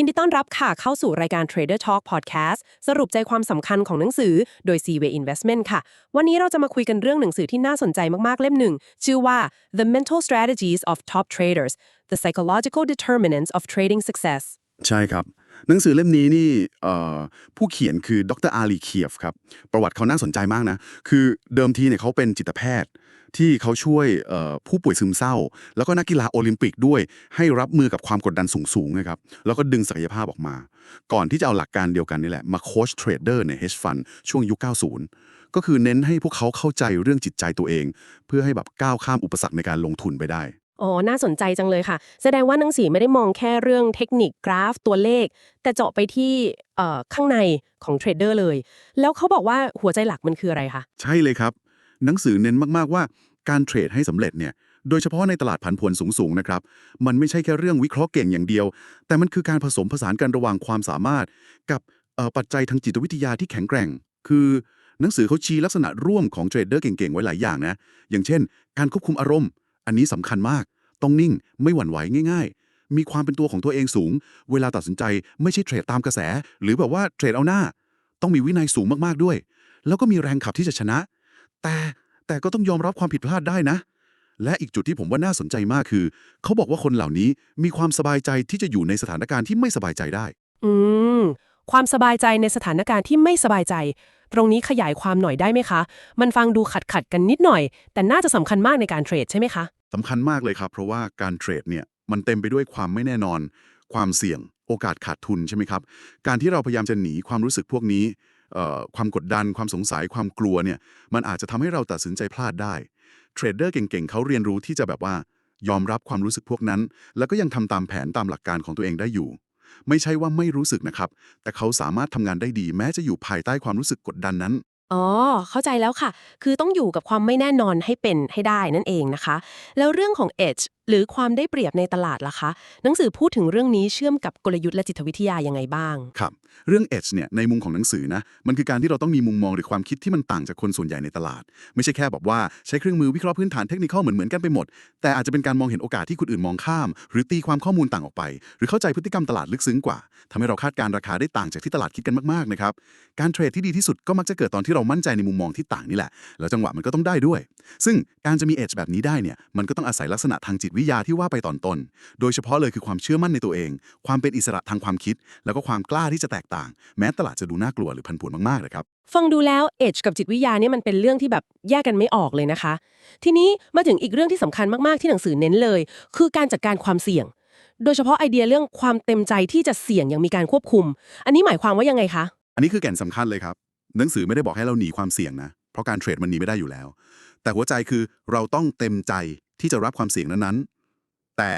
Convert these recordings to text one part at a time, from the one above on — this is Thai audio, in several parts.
ยินดีต้อนรับค่ะเข้าสู่รายการ Trader Talk Podcast สรุปใจความสำคัญของหนังสือโดย Seaway Investment ค่ะ วันนี้เราจะมาคุยกันเรื่องหนังสือที่น่าสนใจมากๆเล่มหนึ่ง ชื่อว่า The Mental Strategies of Top Traders The Psychological Determinants of Trading Success ใช่ครับ หนังสือเล่มนี้นี่ผู้เขียนคือดรอาลีเคียฟครับ ประวัติเขาน่าสนใจมากนะ คือเดิมทีเนี่ยเขาเป็นจิตแพทย์ ที่เขาช่วยผู้ป่วยซึมเศร้า แล้วก็นักกีฬาโอลิมปิกด้วย ให้รับมือกับความกดดันสูงๆนะครับ แล้วก็ดึงศักยภาพออกมา ก่อนที่จะเอาหลักการเดียวกันนี่แหละ มาโค้ชเทรดเดอร์ใน hedge fund ช่วงยุค 90 ก็คือเน้นให้พวกเขาเข้าใจเรื่องจิตใจตัวเอง เพื่อให้แบบก้าวข้ามอุปสรรคในการลงทุนไปได้ อ๋อ น่าสนใจจังเลยค่ะ แสดงว่าหนังสือไม่ได้มองแค่เรื่องเทคนิคกราฟตัวเลข แต่เจาะไปที่เอ่อข้างในของเทรดเดอร์เลย แล้วเขาบอกว่าหัวใจหลักมันคืออะไรคะใช่เลยครับ หนังสือเน้นมากๆว่าการเทรดให้สำเร็จเนี่ย โดยเฉพาะในตลาดผันผวนสูงๆนะครับ มันไม่ใช่แค่เรื่องวิเคราะห์เก่งอย่างเดียว แต่มันคือการผสมผสานกันระหว่างความสามารถ กับเอ่อปัจจัยทางจิตวิทยาที่แข็งแกร่ง คือหนังสือเขาชี้ลักษณะร่วมของเทรดเดอร์เก่งๆไว้หลายอย่างนะ อย่างเช่น การควบคุมอารมณ์ อันนี้สำคัญมาก ต้องนิ่งไม่หวั่นไหวง่าย ๆ มีความเป็นตัวของตัวเองสูง เวลาตัดสินใจไม่ใช่เทรดตามกระแส หรือแบบว่าเทรดเอาหน้า ต้องมีวินัยสูงมากๆด้วย แล้วก็มีแรงขับที่จะชนะ แต่แต่ก็ต้องยอมรับความผิดพลาดได้นะ และอีกจุดที่ผมว่าน่าสนใจมากคือ เขาบอกว่าคนเหล่านี้มีความสบายใจที่จะอยู่ในสถานการณ์ที่ไม่สบายใจได้ อืมความสบายใจในสถานการณ์ที่ไม่สบายใจ ตรงนี้ขยายความหน่อยได้ไหมคะ มันฟังดูขัดขัดกันนิดหน่อย แต่น่าจะสำคัญมากในการเทรดใช่ไหมคะ สำคัญมากเลยครับ เพราะว่าการเทรดเนี่ยมันเต็มไปด้วยความไม่แน่นอน ความเสี่ยง โอกาสขาดทุนใช่ไหมครับ การที่เราพยายามจะหนีความรู้สึกพวกนี้ความกดดันความสงสัยความกลัวเนี่ยมันอาจจะทำให้เราตัดสินใจพลาดได้เทรดเดอร์เก่งๆเขาเรียนรู้ที่จะแบบว่า ยอมรับความรู้สึกพวกนั้น แล้วก็ยังทำตามแผนตามหลักการของตัวเองได้อยู่ ไม่ใช่ว่าไม่รู้สึกนะครับ แต่เขาสามารถทำงานได้ดี แม้จะอยู่ภายใต้ความรู้สึกกดดันนั้น อ๋อ เข้าใจแล้วค่ะ คือต้องอยู่กับความไม่แน่นอนให้เป็นให้ได้นั่นเองนะคะ แล้วเรื่องของ edge หรือความได้เปรียบในตลาดล่ะคะ หนังสือพูดถึงเรื่องนี้เชื่อมกับกลยุทธ์และจิตวิทยายังไงบ้าง ครับ เรื่อง edge เนี่ยในมุมของหนังสือนะมันคือการที่เราต้องมีมุมมองหรือความคิดที่มันต่างจากคนส่วนใหญ่ในตลาด ไม่ใช่แค่แบบว่าใช้เครื่องมือวิเคราะห์พื้นฐานเทคนิคเหมือนเหมือนกันไปหมด แต่อาจจะเป็นการมองเห็นโอกาสที่คนอื่นมองข้าม หรือตีความข้อมูลต่างออกไป หรือเข้าใจพฤติกรรมตลาดลึกซึ้งกว่าทำให้เราคาดการณ์ราคาได้ต่างจากที่ตลาดคิดกันมากๆนะครับการเทรดที่ดีที่สุดก็มักจะเกิดตอนที่เรามั่นใจในมุมมองที่ต่างนี่แหละแล้วจังหวะมันก็ต้องได้ด้วย ซึ่งการจะมี edge แบบนี้ได้เนี่ยมันก็ต้องอาศัยลักษณะทางจิตวิทยาที่ว่าไปตอนต้น โดยเฉพาะเลยคือความเชื่อมั่นในตัวเอง ความเป็นอิสระทางความคิด แล้วก็ความกล้าที่จะแตกต่าง แม้ตลาดจะดูน่ากลัวหรือพันผวนมากๆนะครับ ฟังดูแล้ว edge กับจิตวิทยาเนี่ยมันเป็นเรื่องที่แบบแยกกันไม่ออกเลยนะคะ ทีนี้มาถึงอีกเรื่องที่สำคัญมากๆที่หนังสือเน้นเลย คือการจัดการความเสี่ยง โดยเฉพาะไอเดียเรื่องความเต็มใจที่จะเสี่ยงอย่างมีการควบคุม อันนี้หมายความว่ายังไงคะอันนี้คือแก่นสำคัญเลยครับหนังสือไม่ได้บอกให้เราหนีความเสี่ยงนะเพราะการเทรดมันหนีไม่ได้อยู่แล้ว แต่หัวใจคือเราต้องเต็มใจ ที่จะรับความเสี่ยงนั้นๆ แต่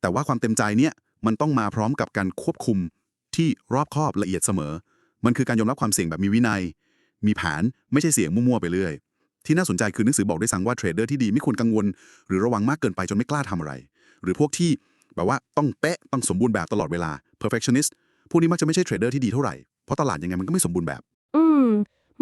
แต่ว่าความเต็มใจเนี่ยมันต้องมาพร้อมกับการควบคุมที่รอบคอบละเอียดเสมอ มันคือการยอมรับความเสี่ยงแบบมีวินัย มีแผนไม่ใช่เสี่ยงมั่วๆไปเรื่อย ที่น่าสนใจคือหนังสือบอกด้วยซ้ำว่าเทรดเดอร์ที่ดีไม่ควรกังวล หรือระวังมากเกินไปจนไม่กล้าทำอะไร หรือพวกที่แบบว่าต้องเป๊ะต้องสมบูรณ์แบบตลอดเวลา perfectionist พวกนี้มักจะไม่ใช่เทรดเดอร์ที่ดีเท่าไหร่เพราะตลาดยังไงมันก็ไม่สมบูรณ์แบบ อืม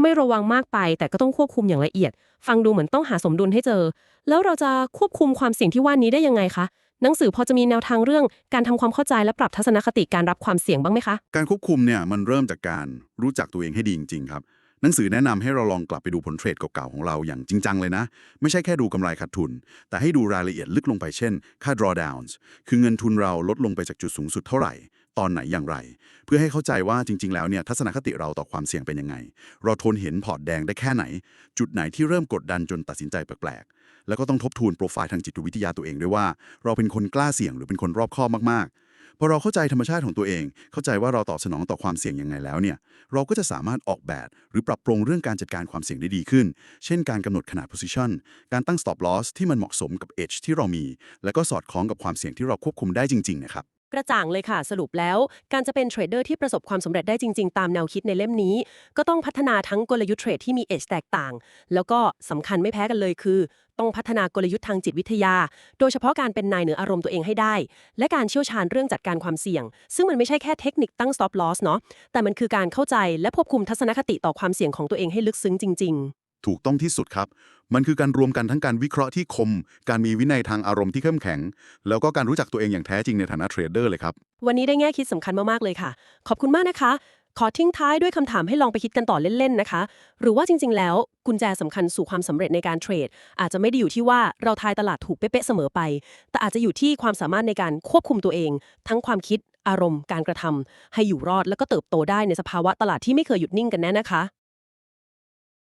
ไม่ระวังมากไป แต่ก็ต้องควบคุมอย่างละเอียด ฟังดูเหมือนต้องหาสมดุลให้เจอ แล้วเราจะควบคุมความเสี่ยงที่ว่านี้ได้ยังไงคะหนังสือพอจะมีแนวทางเรื่องการทำความเข้าใจและปรับทัศนคติการรับความเสี่ยงบ้างไหมคะการควบคุมเนี่ยมันเริ่มจากการรู้จักตัวเองให้ดีจริงๆครับหนังสือแนะนำให้เราลองกลับไปดูผลเทรดเก่าๆของเราอย่างจริงจังเลยนะ ไม่ใช่แค่ดูกำไรขาดทุน แต่ให้ดูรายละเอียดลึกลงไปเช่น ค่า drawdowns คือเงินทุนเราลดลงไปจากจุดสูงสุดเท่าไหร่ ตอนไหนอย่างไร เพื่อให้เข้าใจว่าจริง ๆ แล้วเนี่ยทัศนคติเราต่อความเสี่ยงเป็นยังไง เราทนเห็นพอร์ตแดงได้แค่ไหน จุดไหนที่เริ่มกดดันจนตัดสินใจแปลกๆ แล้วก็ต้องทบทวนโปรไฟล์ทางจิตวิทยาตัวเองด้วยว่า เราเป็นคนกล้าเสี่ยงหรือเป็นคนรอบคอบมากๆพอเราเข้าใจธรรมชาติของตัวเอง เข้าใจว่าเราตอบสนองต่อความเสี่ยงยังไงแล้วเนี่ยเราก็จะสามารถออกแบบ หรือปรับปรุงเรื่องการจัดการความเสี่ยงได้ดีขึ้น เช่น การกำหนดขนาด position การตั้ง stop loss ที่มันเหมาะสมกับ edge ที่เรามี แล้วก็สอดคล้องกับความเสี่ยงที่เราควบคุมได้จริงๆนะครับ กระจ่างเลยค่ะสรุปแล้ว การจะเป็นเทรดเดอร์ที่ประสบความสำเร็จได้จริง ๆ ตามแนวคิดในเล่มนี้ ก็ต้องพัฒนาทั้งกลยุทธ์เทรดที่มีเอจแตกต่าง แล้วก็สำคัญไม่แพ้กันเลยคือ ต้องพัฒนากลยุทธ์ทางจิตวิทยา โดยเฉพาะการเป็นนายเหนืออารมณ์ตัวเองให้ได้ และการเชี่ยวชาญเรื่องจัดการความเสี่ยง ซึ่งมันไม่ใช่แค่เทคนิคตั้ง stop loss เนาะแต่มันคือการเข้าใจและควบคุมทัศนคติต่อความเสี่ยงของตัวเองให้ลึกซึ้งจริง ๆ ถูกต้องที่สุดครับ มันคือการรวมกันทั้งการวิเคราะห์ที่คม การมีวินัยทางอารมณ์ที่เข้มแข็ง แล้วก็การรู้จักตัวเองอย่างแท้จริงในฐานะเทรดเดอร์เลยครับ วันนี้ได้แง่คิดสำคัญมาก ๆ เลยค่ะ ขอบคุณมากนะคะ ขอทิ้งท้ายด้วยคำถามให้ลองไปคิดกันต่อเล่น ๆ นะคะ หรือว่าจริง ๆ แล้วกุญแจสำคัญสู่ความสำเร็จในการเทรด อาจจะไม่ได้อยู่ที่ว่าเราทายตลาดถูกเป๊ะๆเสมอไป แต่อาจจะอยู่ที่ความสามารถในการควบคุมตัวเอง ทั้งความคิดอารมณ์การกระทำให้อยู่รอดแล้วก็เติบโตได้ในสภาวะตลาดที่ไม่เคยหยุดนิ่งกันแน่นะคะ